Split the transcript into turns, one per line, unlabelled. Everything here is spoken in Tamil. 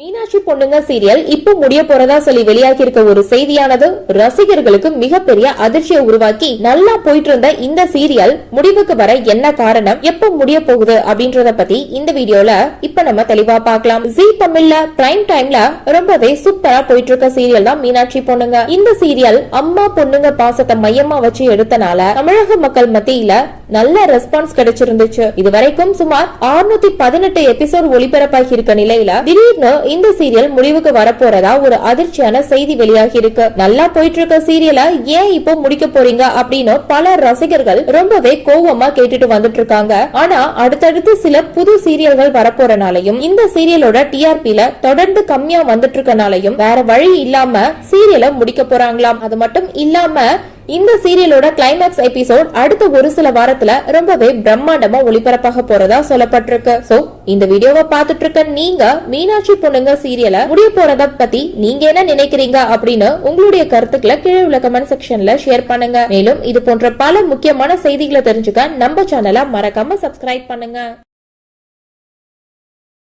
மீனாட்சி பொண்ணுங்க சீரியல் இப்போ முடிய போறதா சொல்லி வெளியாகி இருக்க ஒரு செய்தியானது ரசிகர்களுக்கு மிகப்பெரிய அதிர்ச்சியை உருவாக்கி நல்லா போயிட்டு இருந்த இந்த சீரியல் முடிவுக்கு வர என்ன காரணம் எப்ப முடிய போகுது அப்படின்றத பத்தி இந்த வீடியோல இப்ப நம்ம தெளிவா பார்க்கலாம். ஜி தமிழ்ல பிரைம் டைம்ல ரொம்பவே சூப்பரா போயிட்டு இருக்க சீரியல் தான் மீனாட்சி பொண்ணுங்க. இந்த சீரியல் அம்மா பொண்ணுங்க பாசத்தை மையமா வச்சு எடுத்தனால தமிழக மக்கள் மத்தியில நல்ல ரெஸ்பான்ஸ் கிடைச்சிருந்துச்சு. இதுவரைக்கும் சுமார் 618 பதினெட்டு எபிசோட் ஒளிபரப்பாகி இருக்க நிலையில திடீர்னு இந்த சீரியல் முடிவுக்கு வரப்போறதா ஒரு அதிர்ச்சியான செய்தி வெளியாகி இருக்கு. நல்லா போயிட்டு இருக்க சீரியலை ஏன் இப்போ முடிக்க போறீங்க அப்படின்னு பல ரசிகர்கள் ரொம்பவே கோவமா கேட்டுட்டு வந்துட்டு இருக்காங்க ஆனா அடுத்தடுத்து சில புது சீரியல்கள் வரப்போறனாலையும் இந்த சீரியலோட டிஆர்பில தொடர்ந்து கம்மியா வந்துட்டு இருக்கனாலையும் வேற வழி இல்லாம சீரியலை முடிக்க போறாங்களாம். அது மட்டும் இல்லாம இந்த சீரியலோட கிளைமேக்ஸ் எபிசோட் அடுத்த ஒரு சில வாரத்துல ரொம்பவே பிரம்மாண்டமா ஒளிபரப்பாக போறதா சொல்லப்பட்டிருக்கு. சோ இந்த வீடியோவை பார்த்துட்டு இருக்க நீங்க மீனாட்சி பொண்ணுங்க சீரியலை முடிய போறத பத்தி நீங்க என்ன நினைக்கிறீங்க அப்படின்னு உங்களுடைய கருத்துக்களை கீழே உள்ள கமெண்ட் செக்ஷன்ல ஷேர் பண்ணுங்க. மேலும் இது போன்ற பல முக்கியமான செய்திகளை தெரிஞ்சுக்க நம்ம சேனலை மறக்காம சப்ஸ்கிரைப் பண்ணுங்க.